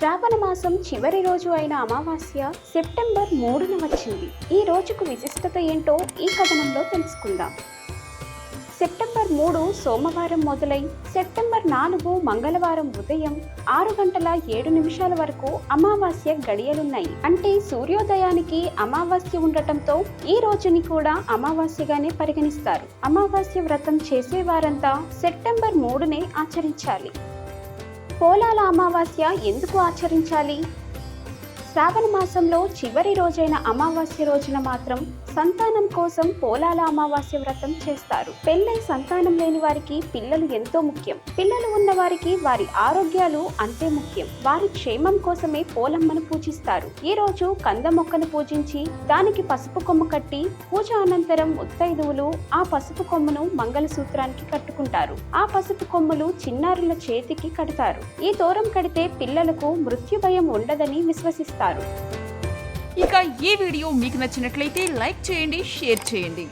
శ్రావణ మాసం చివరి రోజు అయిన అమావాస్య సెప్టెంబర్ మూడున వచ్చింది. ఈ రోజుకు విశిష్టత ఏంటో ఈ కథనంలో తెలుసుకుందాం. సెప్టెంబర్ మూడు సోమవారం మొదలై సెప్టెంబర్ నాలుగు మంగళవారం ఉదయం ఆరు గంటల ఏడు నిమిషాల వరకు అమావాస్య గడియలున్నాయి. అంటే సూర్యోదయానికి అమావాస్య ఉండటంతో ఈ రోజుని కూడా అమావాస్యగానే పరిగణిస్తారు. అమావాస్య వ్రతం చేసేవారంతా సెప్టెంబర్ మూడునే ఆచరించాలి. పోలాల అమావాస్య ఎందుకు ఆచరించాలి? శ్రావణ మాసంలో చివరి రోజైన అమావాస్య రోజున మాత్రం సంతానం కోసం పోలాల అమావాస్య వ్రతం చేస్తారు. పెళ్ళై సంతానం లేని వారికి పిల్లలు ఎంతో ముఖ్యం. పిల్లలు ఉన్న వారికి వారి ఆరోగ్యాలు అంతే ముఖ్యం. వారి క్షేమం కోసమే పోలమ్మను పూజిస్తారు. ఈ రోజు కంద మొక్కను పూజించి దానికి పసుపు కొమ్మ కట్టి పూజ అనంతరం ముత్తైదువులు ఆ పసుపు కొమ్మను మంగళసూత్రానికి కట్టుకుంటారు. ఆ పసుపు కొమ్మలు చిన్నారుల చేతికి కడతారు. ఈ దూరం కడితే పిల్లలకు మృత్యు భయం ఉండదని విశ్వసిస్తారు. ఇక ఈ వీడియో మీకు నచ్చినట్లయితే లైక్ చేయండి షేర్ చేయండి.